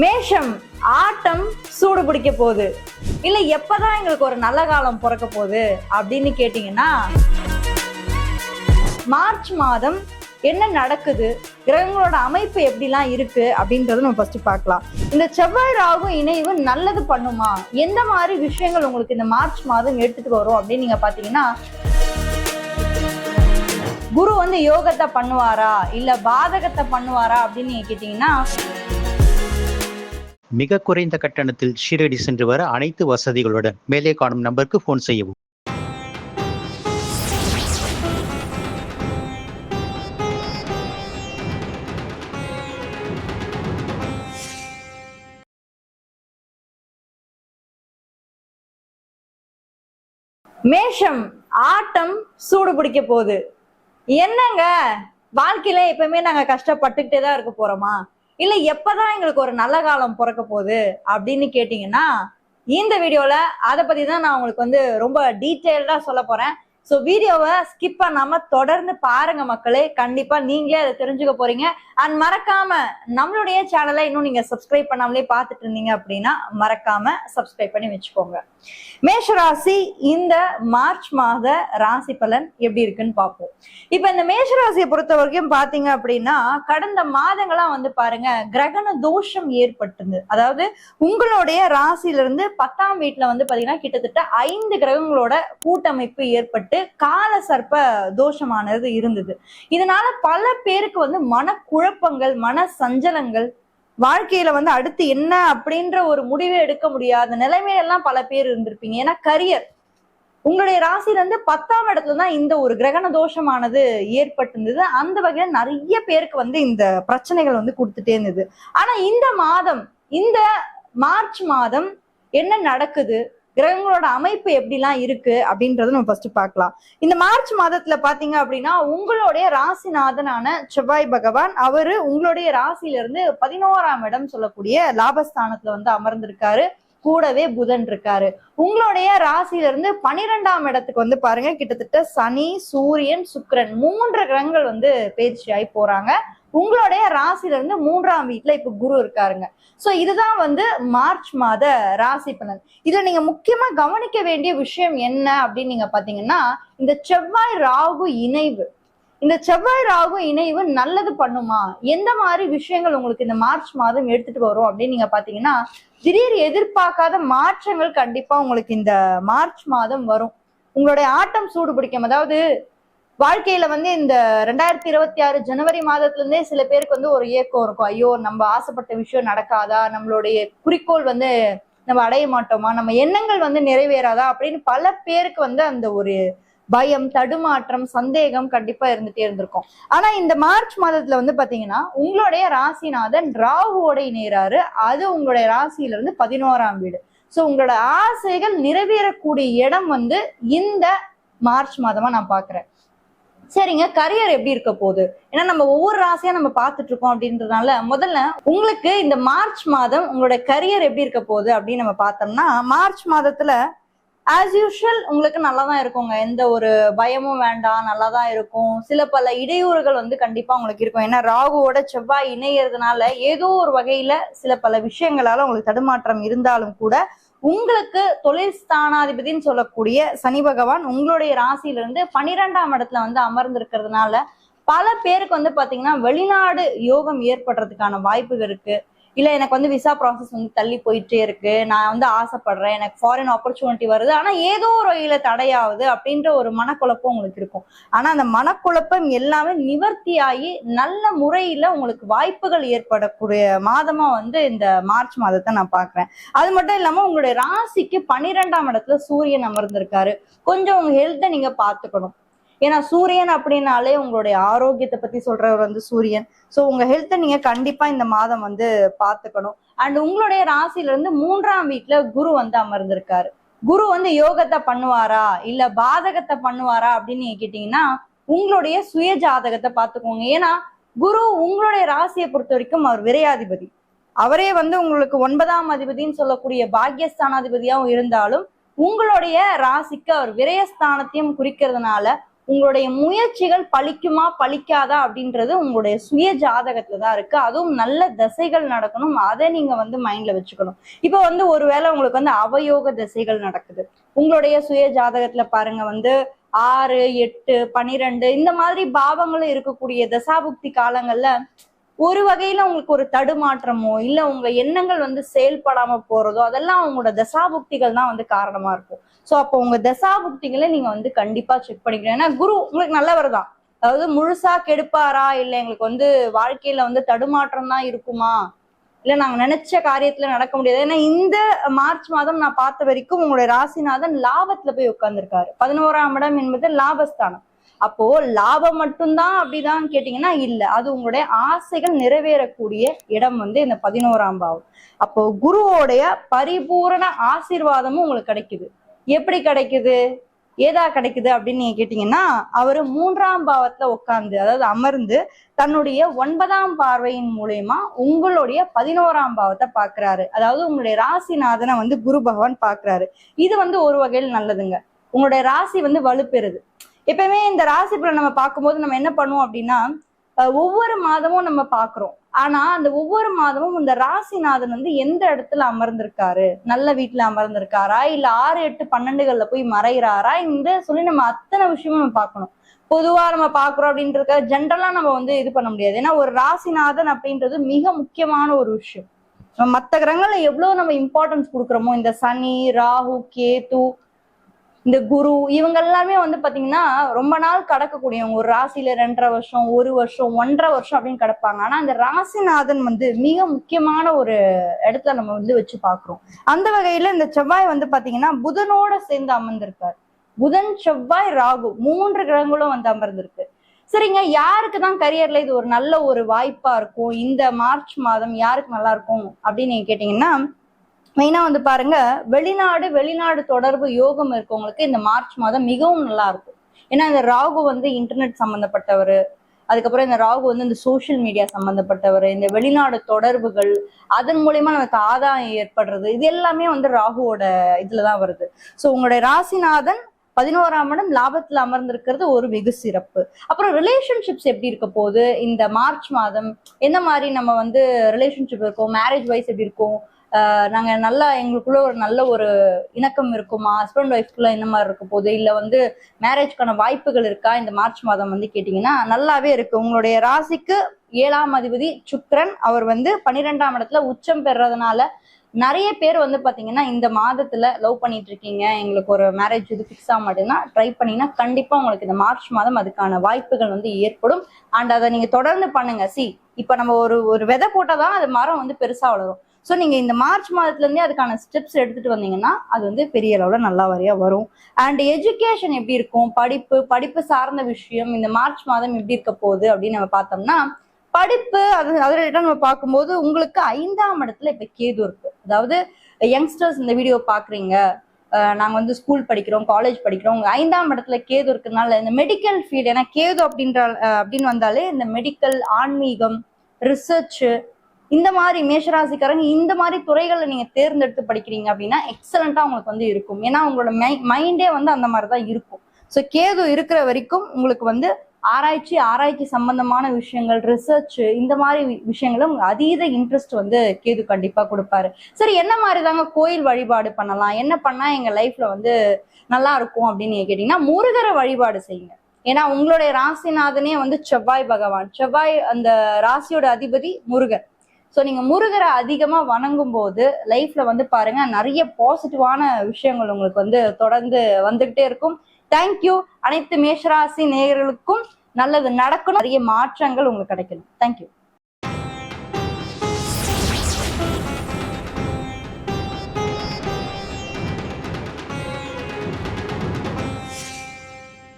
மேஷம் ஆட்டம் சூடு பிடிக்க போகுது. இல்ல எப்பதான் எங்களுக்கு ஒரு நல்ல காலம் பிறக்க போகுது அப்படின்னு கேட்டீங்கன்னா மார்ச் மாதம் என்ன நடக்குது கிரகங்களோட அமைப்பு எப்படிலாம் இருக்கு அப்படின்றத நம்ம ஃபர்ஸ்ட் பார்க்கலாம். இந்த செவ்வாய் ராகு இணைவு நல்லது பண்ணுமா? எந்த மாதிரி விஷயங்கள் உங்களுக்கு இந்த மார்ச் மாதம் எடுத்துட்டு வரும் அப்படின்னு நீங்க பாத்தீங்கன்னா குரு வந்து யோகத்தை பண்ணுவாரா? இல்ல பாதகத்தை பண்ணுவாரா அப்படின்னு நீங்க கேட்டீங்கன்னா மிக குறைந்த கட்டணத்தில் ஷீரடி சென்று வர அனைத்து வசதிகளுடன் மேலே காணும் நம்பருக்கு ஃபோன் செய்யவும். மேஷம் ஆட்டம் சூடு பிடிக்க போகுது. என்னங்க? வாழ்க்கையில எப்பவுமே நாங்க கஷ்டப்பட்டுக்கிட்டே தான் இருக்க போறோமா? இல்ல எப்பதான் எங்களுக்கு ஒரு நல்ல காலம் பிறக்க போகுது அப்படின்னு கேட்டீங்கன்னா இந்த வீடியோல அதை பத்தி தான் நான் உங்களுக்கு வந்து ரொம்ப டீட்டெயில்டா சொல்ல போறேன். ஸோ வீடியோவை ஸ்கிப் பண்ணாம தொடர்ந்து பாருங்க மக்களே. கண்டிப்பா நீங்களே அதை தெரிஞ்சுக்க போறீங்க. அண்ட் மறக்காம நம்மளுடைய சேனலை இன்னும் நீங்க சப்ஸ்கிரைப் பண்ணாமலே பார்த்துட்டு இருந்தீங்க அப்படின்னா மறக்காம சப்ஸ்கிரைப் பண்ணி வச்சுக்கோங்க. மேஷ ராசி இந்த மார்ச் மாத ராசி பலன் எப்படி இருக்குன்னு பார்ப்போம். இப்ப இந்த மேஷ ராசியை பொறுத்த வரைக்கும் பாத்தீங்க அப்படின்னா கடந்த மாதங்களா வந்து பாருங்க கிரகண தோஷம் ஏற்பட்டது அதாவது உங்களுடைய ராசியில இருந்து பத்தாம் வீட்டுல வந்து பாத்தீங்கன்னா கிட்டத்தட்ட ஐந்து கிரகங்களோட கூட்டமைப்பு ஏற்பட்டு கால சர்ப்ப தோஷமானது இருந்தது. இதனால பல பேருக்கு வந்து மனக்குழப்பங்கள் மன சஞ்சலங்கள் வாழ்க்கையில வந்து அடுத்து என்ன அப்படின்ற ஒரு முடிவை எடுக்க முடியாத நிலைமையெல்லாம் பல பேர் இருந்திருப்பீங்க. ஏன்னா கரியர் உங்களுடைய ராசியில இருந்து பத்தாம் இடத்துல தான் இந்த ஒரு கிரகண தோஷமானது ஏற்பட்டிருந்தது. அந்த வகையில நிறைய பேருக்கு வந்து இந்த பிரச்சனைகள் வந்து கொடுத்துட்டே இருந்தது. ஆனா இந்த மாதம் இந்த மார்ச் மாதம் என்ன நடக்குது? கிரகங்களோட அமைப்பு எப்படிலாம் இருக்கு அப்படின்றத நம்ம ஃபர்ஸ்ட் பார்க்கலாம். இந்த மார்ச் மாதத்துல பாத்தீங்க அப்படின்னா உங்களுடைய ராசிநாதனான செவ்வாய் பகவான் அவரு உங்களுடைய ராசியில இருந்து பதினோராம் இடம் சொல்லக்கூடிய லாபஸ்தானத்துல வந்து அமர்ந்திருக்காரு. கூடவே புதன் இருக்காரு. உங்களுடைய ராசியில இருந்து பனிரெண்டாம் இடத்துக்கு வந்து பாருங்க. கிட்டத்தட்ட சனி சூரியன் சுக்கரன் மூன்று கிரகங்கள் வந்து பயிற்சியாகி போறாங்க. உங்களுடைய ராசியில இருந்து மூன்றாம் வீட்டுல இப்ப குரு இருக்காருங்க. சோ இதுதான் வந்து மார்ச் மாத ராசி பலன். இதுல நீங்க முக்கியமா கவனிக்க வேண்டிய விஷயம் என்ன அப்படின்னு நீங்க பாத்தீங்கன்னா இந்த செவ்வாய் ராகு இணைவு. இந்த செவ்வாய் ராகு இணைவு நல்லது பண்ணுமா? எந்த மாதிரி விஷயங்கள் உங்களுக்கு இந்த மார்ச் மாதம் எடுத்துட்டு வரும் அப்படின்னு நீங்க பாத்தீங்கன்னா திடீர் எதிர்பார்க்காத மாற்றங்கள் கண்டிப்பா உங்களுக்கு இந்த மார்ச் மாதம் வரும். உங்களுடைய ஆட்டம் சூடு பிடிக்கும். அதாவது வாழ்க்கையில வந்து இந்த ரெண்டாயிரத்தி இருபத்தி ஆறு ஜனவரி மாதத்துல இருந்தே சில பேருக்கு வந்து ஒரு இயக்கம் இருக்கும். ஐயோ நம்ம ஆசைப்பட்ட விஷயம் நடக்காதா? நம்மளுடைய குறிக்கோள் வந்து நம்ம அடைய மாட்டோமா? நம்ம எண்ணங்கள் வந்து நிறைவேறாதா? அப்படின்னு பல பேருக்கு வந்து அந்த ஒரு பயம் தடுமாற்றம் சந்தேகம் கண்டிப்பா இருந்துட்டே இருந்திருக்கும். ஆனா இந்த மார்ச் மாதத்துல வந்து பாத்தீங்கன்னா உங்களுடைய ராசிநாதன் ராகுவோட நேராரு அது உங்களுடைய ராசியில இருந்து பதினோராம் வீடு. சோ உங்களோட ஆசைகள் நிறைவேறக்கூடிய இடம் வந்து இந்த மார்ச் மாதமா நான் பாக்குறேன். சரிங்க கரியர் எப்படி இருக்க போகுது? ஏன்னா நம்ம ஒவ்வொரு ராசியா நம்ம பார்த்துட்டு இருக்கோம் அப்படின்றதுனால முதல்ல உங்களுக்கு இந்த மார்ச் மாதம் உங்களோட கரியர் எப்படி இருக்க போகுது அப்படின்னு நம்ம பார்த்தோம்னா மார்ச் மாதத்துல ஆஸ் யூஷுவல் உங்களுக்கு நல்லா தான் இருக்குங்க. எந்த ஒரு பயமும் வேண்டாம் நல்லா தான் இருக்கும். சில பல இடையூறுகள் வந்து கண்டிப்பா உங்களுக்கு இருக்கும். ஏன்னா ராகுவோட செவ்வாய் இணையறதுனால ஏதோ ஒரு வகையில சில பல விஷயங்களால உங்களுக்கு தடுமாற்றம் இருந்தாலும் கூட உங்களுக்கு தொழில் ஸ்தானாதிபதினு சொல்லக்கூடிய சனி பகவான் உங்களுடைய ராசியிலிருந்து பனிரெண்டாம் இடத்துல வந்து அமர்ந்திருக்கிறதுனால பல பேருக்கு வந்து பாத்தீங்கன்னா வெளிநாடு யோகம் ஏற்படுறதுக்கான வாய்ப்புகள் இருக்கு. இல்ல எனக்கு வந்து விசா ப்ராசஸ் வந்து தள்ளி போயிட்டே இருக்கு. நான் வந்து ஆசைப்படுறேன். எனக்கு ஃபாரின் ஆப்பர்ச்சுனிட்டி வருது. ஆனா ஏதோ ஒரு வகையில தடையாகுது அப்படின்ற ஒரு மனக்குழப்பம் உங்களுக்கு இருக்கும். ஆனா அந்த மனக்குழப்பம் எல்லாமே நிவர்த்தியாகி நல்ல முறையில உங்களுக்கு வாய்ப்புகள் ஏற்படக்கூடிய மாதமா வந்து இந்த மார்ச் மாதத்தை நான் பாக்குறேன் அது மட்டும் இல்லாம உங்களுடைய ராசிக்கு பன்னிரெண்டாம் இடத்துல சூரியன் அமர்ந்திருக்காரு. கொஞ்சம் உங்க ஹெல்த்தை நீங்க பாத்துக்கணும் ஏன்னா சூரியன் அப்படின்னாலே உங்களுடைய ஆரோக்கியத்தை பத்தி சொல்றவர் வந்து சூரியன். சோ உங்க ஹெல்த்தை நீங்க கண்டிப்பா இந்த மாதம் வந்து பாத்துக்கணும் அண்ட் உங்களுடைய ராசில இருந்து மூன்றாம் வீட்டுல குரு வந்து அமர்ந்திருக்காரு. குரு வந்து யோகத்தை பண்ணுவாரா? இல்ல பாதகத்தை பண்ணுவாரா? அப்படின்னு நீங்க கேட்டீங்கன்னா உங்களுடைய சுய ஜாதகத்தை பாத்துக்கோங்க ஏன்னா குரு உங்களுடைய ராசியை பொறுத்த வரைக்கும் அவர் விரையாதிபதி. அவரே வந்து உங்களுக்கு ஒன்பதாம் அதிபதினு சொல்லக்கூடிய பாக்கியஸ்தானாதிபதியாகவும் இருந்தாலும் உங்களுடைய ராசிக்கு அவர் விரயஸ்தானத்தையும் குறிக்கிறதுனால உங்களுடைய முயற்சிகள் பழிக்குமா பழிக்காதா அப்படின்றது உங்களுடைய சுய ஜாதகத்துல தான் இருக்கு. அதுவும் நல்ல திசைகள் நடக்கணும். அதை நீங்க வந்து மைண்ட்ல வச்சுக்கணும். இப்போ வந்து ஒருவேளை உங்களுக்கு வந்து அவயோக திசைகள் நடக்குது. உங்களுடைய சுய ஜாதகத்துல பாருங்க வந்து ஆறு எட்டு பனிரெண்டு இந்த மாதிரி பாவங்களும் இருக்கக்கூடிய தசாபுக்தி காலங்கள்ல ஒரு வகையில உங்களுக்கு ஒரு தடுமாற்றமோ இல்ல உங்க எண்ணங்கள் வந்து செயல்படாம போறதோ அதெல்லாம் உங்களோட தசாபுக்திகள் தான் வந்து காரணமா இருக்கும். சோ அப்போ உங்க தசாபுக்திகளை நீங்க வந்து கண்டிப்பா செக் பண்ணிக்கணும். ஏன்னா குரு உங்களுக்கு நல்லவர் தான். அதாவது முழுசா கெடுப்பாரா? இல்ல எங்களுக்கு வந்து வாழ்க்கையில வந்து தடுமாற்றம் தான் இருக்குமா? இல்ல நாங்க நினைச்ச காரியத்துல நடக்க முடியாது. ஏன்னா இந்த மார்ச் மாதம் நான் பார்த்த வரைக்கும் உங்களுடைய ராசிநாதன் லாபத்துல போய் உட்கார்ந்துருக்காரு. பதினோராம் இடம் என்பது லாபஸ்தானம். அப்போ லாபம் மட்டும்தான் அப்படிதான் கேட்டீங்கன்னா இல்ல. அது உங்களுடைய ஆசைகள் நிறைவேறக்கூடிய இடம் வந்து இந்த பதினோராம் பாவம். அப்போ குருவோடைய பரிபூரண ஆசீர்வாதமும் உங்களுக்கு கிடைக்குது. எப்படி கிடைக்குது? ஏதா கிடைக்குது அப்படின்னு நீங்க கேட்டீங்கன்னா அவரு மூன்றாம் பாவத்துல உட்கார்ந்து அதாவது அமர்ந்து தன்னுடைய ஒன்பதாம் பார்வையின் மூலியமா உங்களுடைய பதினோராம் பாவத்தை பாக்குறாரு. அதாவது உங்களுடைய ராசிநாதனை வந்து குரு பகவான் பாக்குறாரு. இது வந்து ஒரு வகையில் நல்லதுங்க. உங்களுடைய ராசி வந்து வலுப்பெறுது. எப்பயுமே இந்த ராசி பலன் நம்ம பார்க்கும்போது நம்ம என்ன பண்ணுவோம் அப்படின்னா ஒவ்வொரு மாதமும் நம்ம பாக்குறோம் ஆனா அந்த ஒவ்வொரு மாதமும் இந்த ராசிநாதன் வந்து எந்த இடத்துல அமர்ந்திருக்காரு? நல்ல வீட்டுல அமர்ந்திருக்காரா? இல்ல ஆறு எட்டு பன்னெண்டுகள்ல போய் மறைகிறாரா இந்த சொல்லி நம்ம அத்தனை விஷயமும் நம்ம பார்க்கணும். பொதுவா நம்ம பாக்குறோம் அப்படின்றத ஜென்ரலா நம்ம வந்து இது பண்ண முடியாது. ஏன்னா ஒரு ராசிநாதன் அப்படின்றது மிக முக்கியமான ஒரு விஷயம். நம்ம கிரகங்கள்ல எவ்வளவு நம்ம இம்பார்ட்டன்ஸ் கொடுக்குறோமோ இந்த சனி ராகு கேது இந்த குரு இவங்க எல்லாமே வந்து பாத்தீங்கன்னா ரொம்ப நாள் கடக்கக்கூடியவங்க. ஒரு ராசியில ரெண்டரை வருஷம் ஒரு வருஷம் ஒன்றரை வருஷம் அப்படின்னு கிடப்பாங்க. ஆனா அந்த ராசிநாதன் வந்து மிக முக்கியமான ஒரு இடத்துல நம்ம வந்து வச்சு பாக்குறோம். அந்த வகையில இந்த செவ்வாய் வந்து பாத்தீங்கன்னா புதனோட சேர்ந்து அமர்ந்திருக்காரு. புதன் செவ்வாய் ராகு மூன்று கிரகங்களும் வந்து அமர்ந்திருக்கு. சரிங்க யாருக்கு தான் கரியர்ல இது ஒரு நல்ல ஒரு வாய்ப்பா இருக்கும்? இந்த மார்ச் மாதம் யாருக்கு நல்லா இருக்கும் அப்படின்னு நீங்க கேட்டீங்கன்னா மெயினா வந்து பாருங்க வெளிநாடு வெளிநாடு தொடர்பு யோகம் இருக்கவங்களுக்கு இந்த மார்ச் மாதம் மிகவும் நல்லா இருக்கும். ஏன்னா இந்த ராகு வந்து இன்டர்நெட் சம்பந்தப்பட்டவர் அதுக்கப்புறம் இந்த ராகு வந்து இந்த சோஷியல் மீடியா சம்பந்தப்பட்டவர் இந்த வெளிநாடு தொடர்புகள் அதன் மூலியமா நமக்கு ஆதாயம் ஏற்படுறது இது எல்லாமே வந்து ராகுவோட இதுலதான் வருது. ஸோ உங்களுடைய ராசிநாதன் பதினோராம் இடம் லாபத்துல அமர்ந்திருக்கிறது ஒரு வெகு சிறப்பு. அப்புறம் ரிலேஷன்ஷிப்ஸ் எப்படி இருக்க போகுது? இந்த மார்ச் மாதம் எந்த மாதிரி நம்ம வந்து ரிலேஷன்ஷிப் இருக்கும்? மேரேஜ் வைஸ் எப்படி இருக்கும்? நாங்கள் நாங்க நல்லா எங்களுக்குள்ள ஒரு நல்ல ஒரு இணக்கம் இருக்குமா? ஹஸ்பண்ட் ஒய்ஃப்குள்ள என்ன மாதிரி இருக்க போகுது? இல்ல வந்து மேரேஜ்க்கான வாய்ப்புகள் இருக்கா? இந்த மார்ச் மாதம் வந்து கேட்டீங்கன்னா நல்லாவே இருக்கு. உங்களுடைய ராசிக்கு ஏழாம் அதிபதி சுக்ரன் அவர் வந்து பன்னிரெண்டாம் இடத்துல உச்சம் பெறதுனால நிறைய பேர் வந்து பாத்தீங்கன்னா இந்த மாதத்துல லவ் பண்ணிட்டு இருக்கீங்க. எங்களுக்கு ஒரு மேரேஜ் இது ஃபிக்ஸ் ஆக மாட்டேன்னா ட்ரை பண்ணீங்கன்னா கண்டிப்பா உங்களுக்கு இந்த மார்ச் மாதம் அதுக்கான வாய்ப்புகள் வந்து ஏற்படும். அண்ட் அதை நீங்க தொடர்ந்து பண்ணுங்க. சி இப்ப நம்ம ஒரு ஒரு விதை போட்டாதான் அது மரம் வந்து பெருசா வளரும். ஸோ நீங்கள் இந்த மார்ச் மாதத்துலேருந்தே அதுக்கான ஸ்டெப்ஸ் எடுத்துகிட்டு வந்தீங்கன்னா அது வந்து பெரிய அளவில் நல்லா வரையா வரும். அண்ட் எஜுகேஷன் எப்படி இருக்கும்? படிப்பு படிப்பு சார்ந்த விஷயம் இந்த மார்ச் மாதம் எப்படி இருக்க போகுது அப்படின்னு நம்ம பார்த்தோம்னா படிப்பு அது அதில் நம்ம பார்க்கும்போது உங்களுக்கு ஐந்தாம் இடத்துல இப்போ கேது இருக்கு. அதாவது யங்ஸ்டர்ஸ் இந்த வீடியோ பார்க்குறீங்க. நாங்கள் வந்து ஸ்கூல் படிக்கிறோம் காலேஜ் படிக்கிறோம். உங்கள் ஐந்தாம் இடத்துல கேது இருக்கிறதுனால இந்த மெடிக்கல் ஃபீல்டு ஏன்னா கேது அப்படின்ற அப்படின்னு வந்தாலே இந்த மெடிக்கல் ஆன்மீகம் ரிசர்ச்சு இந்த மாதிரி மேஷராசிக்காரங்க இந்த மாதிரி துறைகளை நீங்க தேர்ந்தெடுத்து படிக்கிறீங்க அப்படின்னா எக்ஸலண்டா உங்களுக்கு வந்து இருக்கும். ஏன்னா உங்களோட மைண்டே வந்து அந்த மாதிரி தான் இருக்கும். ஸோ கேது இருக்கிற வரைக்கும் உங்களுக்கு வந்து ஆராய்ச்சி ஆராய்ச்சி சம்பந்தமான விஷயங்கள் ரிசர்ச் இந்த மாதிரி வி- உங்களுக்கு அதீத இன்ட்ரெஸ்ட் வந்து கேது கண்டிப்பா கொடுப்பாரு. சரி என்ன மாதிரி தாங்க கோயில் வழிபாடு பண்ணலாம்? என்ன பண்ணா எங்க லைஃப்ல வந்து நல்லா இருக்கும் அப்படின்னு நீங்க கேட்டீங்கன்னா முருகரை வழிபாடு செய்யுங்க. ஏன்னா உங்களுடைய ராசிநாதனே வந்து செவ்வாய் பகவான். செவ்வாய் அந்த ராசியோட அதிபதி முருகன். ஸோ நீங்க முருகரை அதிகமா வணங்கும் போது லைஃப்பில் வந்து பாருங்க நிறைய பாசிட்டிவான விஷயங்கள் உங்களுக்கு வந்து தொடர்ந்து வந்துகிட்டே இருக்கும். தேங்க்யூ அனைத்து மேஷராசி நேயர்களுக்கும் நல்லது நடக்கணும். நிறைய மாற்றங்கள் உங்களுக்கு கிடைக்கணும். தேங்க்யூ